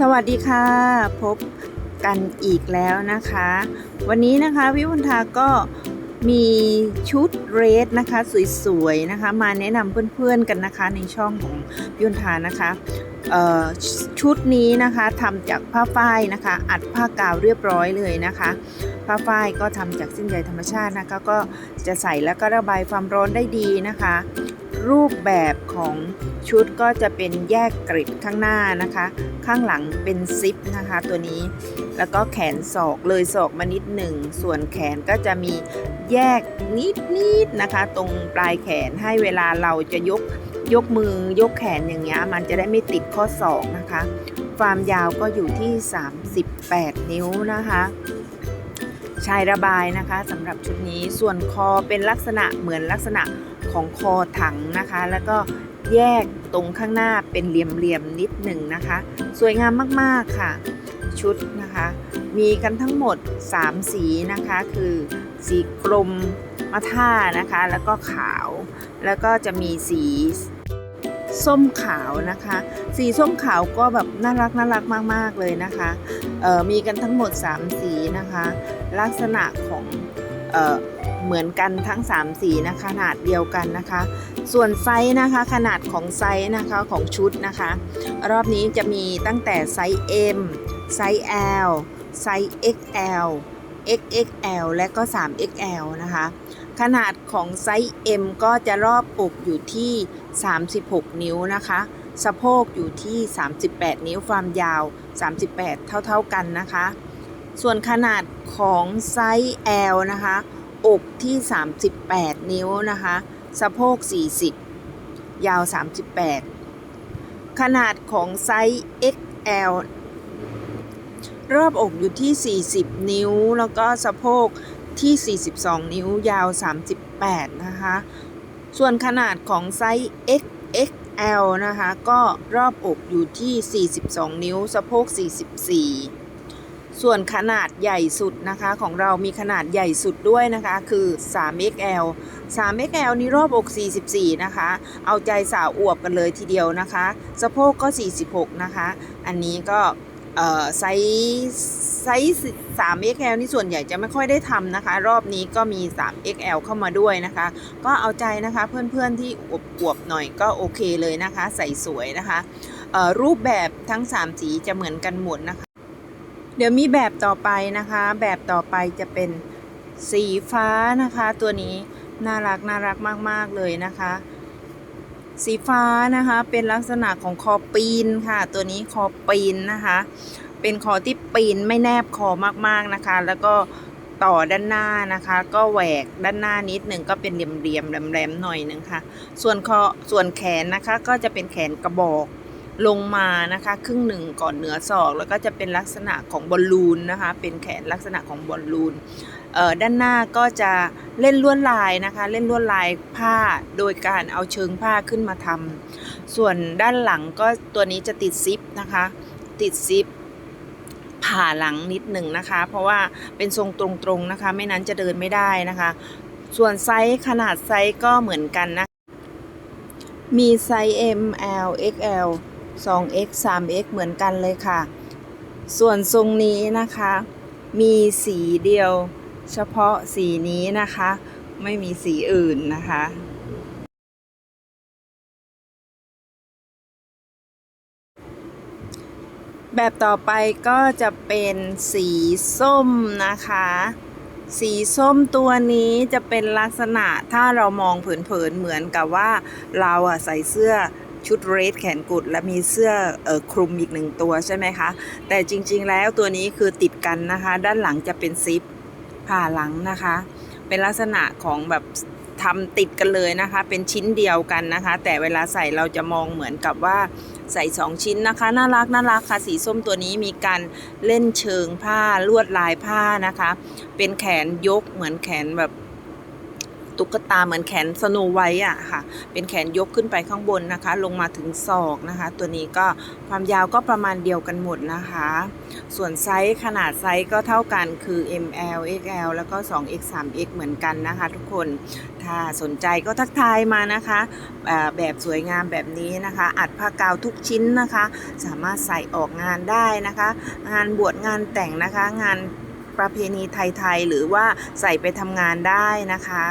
สวัสดีค่ะ พบกันอีกแล้วนะคะ วันนี้นะคะวิวุณทาก็มีชุดเรสนะคะสวยๆนะคะ มาแนะนำเพื่อนๆกันนะคะในช่องของวิวุณทานะคะชุดนี้นะคะทำจากผ้าฝ้ายนะคะ อัดผ้ากาวเรียบร้อยเลยนะคะ ผ้าฝ้ายก็ทำจากสิ้นใยธรรมชาตินะคะ ก็จะใส่แล้วก็ระบายความร้อนได้ดีนะคะ รูปแบบของ ชุดก็จะเป็นแยกกริดข้างหน้านะคะ ข้างหลังเป็นซิปนะคะตัวนี้ แล้วก็แขนศอกเลยศอกมานิดหนึ่ง ส่วนแขนก็จะมีแยกนิดนิดๆนะคะ ตรงปลายแขนให้เวลาเราจะยกยกมือยกแขนอย่างเงี้ยมันจะได้ไม่ติดข้อศอกนะคะ ความยาวก็อยู่ที่ 38 นิ้วนะคะชายระบายนะคะสำหรับชุดนี้ส่วนคอเป็นลักษณะเหมือนลักษณะของคอถังนะคะ แล้วก็ แยกตรงข้างหน้าเป็นเหลี่ยมๆนิดหนึ่งนะคะ สวยงามมากๆค่ะ ชุดนะคะ มีกันทั้งหมด 3 สีนะคะ คือสีกลมมะท่านะคะ แล้วก็ขาว แล้วก็จะมีสีส้มขาวนะคะ สีส้มขาวก็แบบน่ารักน่ารักมาก ๆ เลยนะคะมีกันทั้งหมด 3 สีนะคะ ลักษณะของเออเหมือนกันทั้ง 3 สีนะคะขนาดเดียวกันนะคะ ส่วนไซส์นะคะขนาดของไซส์นะคะของชุดนะคะ รอบนี้จะมีตั้งแต่ไซส์ M ไซส์ L ไซส์ XL XXL และก็ 3XL นะคะ ขนาดของไซส์ M ก็จะรอบอกอยู่ที่ 36 นิ้วนะคะ สะโพกอยู่ที่ 38 นิ้วความยาว 38 เท่าๆกันนะคะ ส่วนขนาดของไซส์ L นะคะ อกที่ 38 นิ้วนะคะ สะโพก 40 ยาว 38 ขนาดของไซส์ XL รอบอกอยู่ที่ 40 นิ้ว แล้วก็สะโพกที่ 42 นิ้ว ยาว 38 นะคะ ส่วนขนาดของไซส์ XXL นะคะ ก็รอบอกอยู่ที่ 42 นิ้ว สะโพก 44 ส่วนขนาดใหญ่สุดนะคะของเรามีขนาดใหญ่สุดด้วยนะคะคือ 3XL 3XL นี่รอบอก 44 นะคะ เอาใจสาวอวบกันเลยทีเดียวนะคะ สะโพกก็ 46 นะคะ อันนี้ก็ไซส์ไซส์ 3XL นี่ส่วนใหญ่จะไม่ค่อยได้ทำนะคะ รอบนี้ก็มี 3XL เข้ามาด้วยนะคะ ก็เอาใจนะคะเพื่อนๆที่อวบๆหน่อยก็โอเคเลยนะคะ ใส่สวยนะคะรูปแบบทั้ง 3 สีจะเหมือนกันหมดนะคะ เดี๋ยวมีแบบต่อไปนะคะ แบบต่อไปจะเป็นสีฟ้านะคะ ตัวนี้น่ารักน่ารักมาก ๆ เลยนะคะ สีฟ้านะคะเป็นลักษณะของคอปีนค่ะ ตัวนี้คอปีนนะคะ เป็นคอที่ปีนไม่แนบคอมากๆนะคะ แล้วก็ต่อด้านหน้านะคะ ก็แหวกด้านหน้านิดหนึ่งก็เป็นเหลี่ยมๆแหลมๆหน่อยนึงค่ะ ส่วนคอส่วนแขนนะคะก็จะเป็นแขนกระบอก ลงมานะคะครึ่งหนึ่งก่อนเหนือศอก แล้วก็จะเป็นลักษณะของบอลลูนนะคะ เป็นแขนลักษณะของบอลลูนด้านหน้าก็จะเล่นลวดลายนะคะ เล่นลวดลายผ้าโดยการเอาเชิงผ้าขึ้นมาทำส่วนด้านหลังก็ตัวนี้จะติดซิปนะคะ ติดซิปผ่าหลังนิดหนึ่งนะคะ เพราะว่าเป็นทรงตรงๆนะคะ ไม่นั้นจะเดินไม่ได้นะคะ ส่วนไซส์ขนาดไซส์ก็เหมือนกันนะ มีไซส์ M L XL 2X 3X เหมือนกันเลยค่ะ ส่วนทรงนี้นะคะ มีสีเดียว เฉพาะสีนี้นะคะ ไม่มีสีอื่นนะคะแบบต่อไปก็จะเป็นสีส้มนะคะ สีส้มตัวนี้จะเป็นลักษณะถ้าเรามองเผินๆเหมือนกับว่าเราอะใส่เสื้อ ชุดเรสแขนกุดและมีเสื้อออคลุมอีกหนึ่งตัวใช่ไหมคะ แต่จริง ๆ แล้วตัวนี้คือติดกันนะคะ ด้านหลังจะเป็นซิปผ่าหลังนะคะ เป็นลักษณะของแบบทำติดกันเลยนะคะ เป็นชิ้นเดียวกันนะคะ แต่เวลาใส่เราจะมองเหมือนกับว่าใส่ 2 ชิ้นนะคะ น่ารักน่ารักค่ะสีส้มตัวนี้มีการเล่นเชิงผ้าลวดลายผ้านะคะ เป็นแขนยกเหมือนแขนแบบ ตุ๊กตาเหมือนแขนสโนไวท์อะค่ะ เป็นแขนยกขึ้นไปข้างบนนะคะ ลงมาถึงศอกนะคะ ตัวนี้ก็ความยาวก็ประมาณเดียวกันหมดนะคะ ส่วนไซส์ขนาดไซส์ก็เท่ากันคือ ML XL แล้วก็ 2X 3X เหมือนกันนะคะ ทุกคน ถ้าสนใจก็ทักทายมานะคะ แบบสวยงามแบบนี้นะคะ อัดผ้ากาวทุกชิ้นนะคะ สามารถใส่ออกงานได้นะคะ งานบวชงานแต่งนะคะ งาน ประเพณีไทยๆหรือว่าใส่ไปทำงานได้นะคะ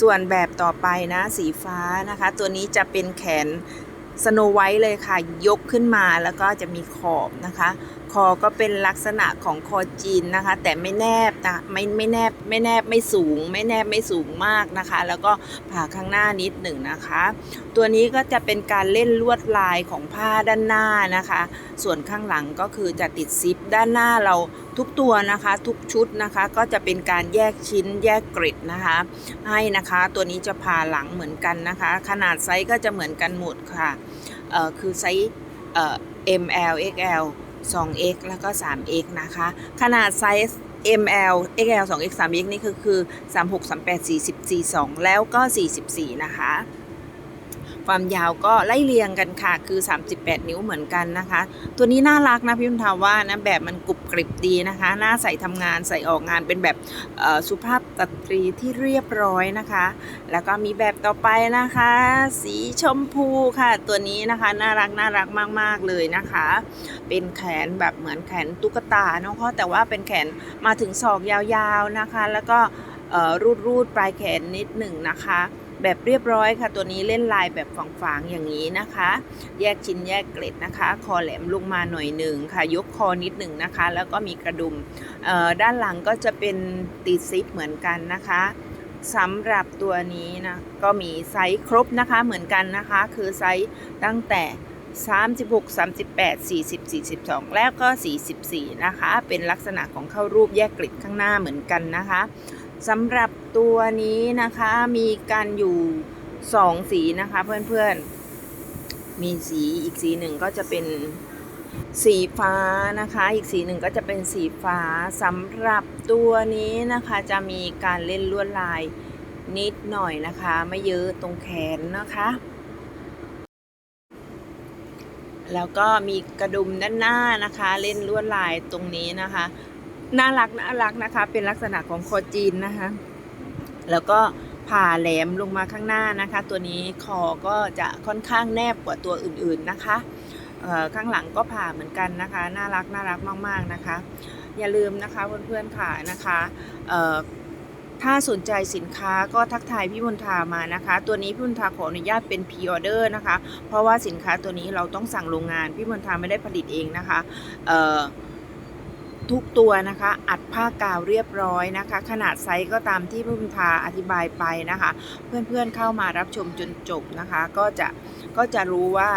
ส่วนแบบต่อไปนะสีฟ้านะคะ ตัวนี้จะเป็นแขนสโนไวท์เลยค่ะ ยกขึ้นมาแล้วก็จะมีขอบนะคะคอก็เป็นลักษณะของคอจีนนะคะ แต่ไม่แนบนะไม่ไม่แนบไม่แนบไม่สูง ไม่แนบไม่สูงมากนะคะ แล้วก็ผ่าข้างหน้านิดหนึ่งนะคะ ตัวนี้ก็จะเป็นการเล่นลวดลายของผ้าด้านหน้านะคะ ส่วนข้างหลังก็คือจะติดซิปด้านหน้าเราทุกตัวนะคะทุกชุดนะคะก็จะเป็นการแยกชิ้นแยกกริดนะคะ ให้นะคะตัวนี้จะผ่าหลังเหมือนกันนะคะ ขนาดไซส์ก็จะเหมือนกันหมดค่ะคือไซส์เอ่อ ML XL 2X แล้วก็ 3X นะคะ ขนาดไซส์ ML XL 2X 3X นี่คือคือ 36 38 40 42 แล้วก็ 44 นะคะ ความยาวก็ไล่เรียงกันค่ะ คือ 38 นิ้วเหมือนกันนะคะ ตัวนี้น่ารักนะพี่พุนทาว่านะแบบมันกรุบกริบดีนะคะน่าใส่ทำงานใส่ออกงานเป็นแบบสุภาพสตรีที่เรียบร้อยนะคะ แล้วก็มีแบบต่อไปนะคะ สีชมพูค่ะ ตัวนี้นะคะน่ารักน่ารักมาก ๆ เลยนะคะ เป็นแขนแบบเหมือนแขนตุ๊กตาเนาะพราะแต่ว่าเป็นแขนมาถึงศอกยาวๆนะคะ แล้วก็รูดรูดปลายแขนนิดหนึ่งนะคะ แบบเรียบร้อยค่ะ ตัวนี้เล่นลายแบบฝางๆอย่างนี้นะคะ แยกชิ้นแยกเกล็ดนะคะ คอแหลมลงมาหน่อยหนึ่งค่ะ ยกคอนิดหนึ่งนะคะ แล้วก็มีกระดุมด้านหลังก็จะเป็นตีซิปเหมือนกันนะคะสำหรับตัวนี้นะก็มีไซส์ครบนะคะเหมือนกันนะคะ คือไซส์ตั้งแต่36 38 40 42 แล้วก็ 44 นะคะ เป็นลักษณะของเข้ารูปแยกกลิดข้างหน้าเหมือนกันนะคะ สำหรับตัวนี้นะคะมีกันอยู่2สีนะคะเพื่อนๆ มีสีอีกสีหนึ่งก็จะเป็นสีฟ้านะคะ อีกสีหนึ่งก็จะเป็นสีฟ้าสำหรับตัวนี้นะคะจะมีการเล่นลวดลายนิดหน่อยนะคะ ไม่เยอะตรงแขนนะคะ แล้วก็มีกระดุมด้านหน้านะคะ เล่นลวดลายตรงนี้นะคะ น่ารักน่ารักนะคะ เป็นลักษณะของคอจีนนะคะ แล้วก็ผ่าแหลมลงมาข้างหน้านะคะ ตัวนี้คอก็จะค่อนข้างแนบกว่าตัวอื่นๆนะคะข้างหลังก็ผ่าเหมือนกันนะคะ น่ารักน่ารักมากๆนะคะ อย่าลืมนะคะเพื่อนๆค่ะนะคะถ้าสนใจสินค้าก็ทักทายพี่มนทามานะคะ ตัวนี้พี่มนทาขออนุญาตเป็นพ r ออเดอร์นะคะ เพราะว่าสินค้าตัวนี้เราต้องสั่งโรงงาน พี่มนทาไม่ได้ผลิตเองนะคะ ทุกตัวนะคะ อัดผ้ากาวเรียบร้อยนะคะ ขนาดไซส์ก็ตามที่พี่มนทาอธิบายไปนะคะ เพื่อนๆเข้ามารับชมจนจบนะคะ ก็จะก็จะรู้ว่า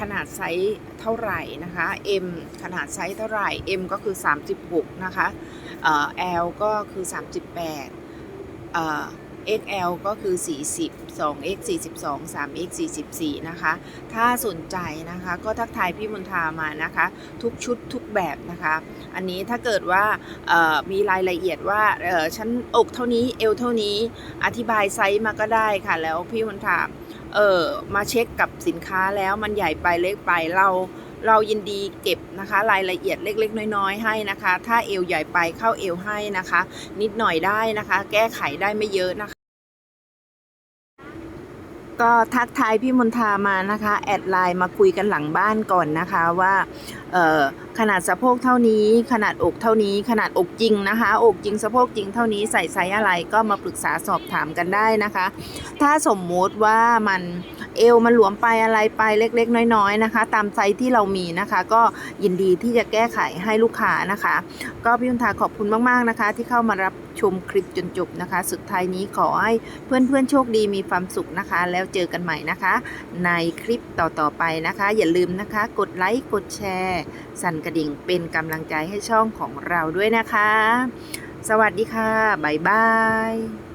ขนาดไซส์เท่าไหร่นะคะ M ขนาดไซส์เท่าไหร่ M ก็คือ 36 นะคะเอ่อ L ก็คือ 38 XL ก็คือ 40 2X 42 3X 44 นะคะ ถ้าสนใจนะคะก็ทักทายพี่มนทามานะคะ ทุกชุดทุกแบบนะคะ อันนี้ถ้าเกิดว่ามีรายละเอียดว่าเออฉันอกเท่านี้เอวเท่านี้อธิบายไซส์มาก็ได้ค่ะ แล้วพี่มนทาเออมาเช็คกับสินค้าแล้วมันใหญ่ไปเล็กไปเราเรายินดีเก็บนะคะรายละเอียดเล็ก ๆ น้อย ๆ ให้นะคะ ถ้าเอวใหญ่ไปเข้าเอวให้นะคะ นิดหน่อยได้นะคะ แก้ไขได้ไม่เยอะนะคะ ก็ทักทายพี่มนทามานะคะ แอดไลน์มาคุยกันหลังบ้านก่อนนะคะว่า เออ ขนาดสะโพกเท่านี้ ขนาดอกเท่านี้ ขนาดอกจริงนะคะ อกจริงสะโพกจริงเท่านี้ใส่ไซส์อะไรก็มาปรึกษาสอบถามกันได้นะคะ ถ้าสมมุติว่ามันเอวมันหลวมไปอะไรไปเล็ก ๆ น้อย ๆ นะคะ ตามไซส์ที่เรามีนะคะ ก็ยินดีที่จะแก้ไขให้ลูกค้านะคะ ก็พี่มนทาขอบคุณมากๆนะคะ ที่เข้ามารับชมคลิปจนจบนะคะ สุดท้ายนี้ขอให้เพื่อนๆโชคดีมีความสุขนะคะ แล้วเจอกันใหม่นะคะ ในคลิปต่อๆไปนะคะ อย่าลืมนะคะ กดไลค์กดแชร์สั่นกระดิ่งเป็นกำลังใจให้ช่องของเราด้วยนะคะ สวัสดีค่ะ บ๊ายบาย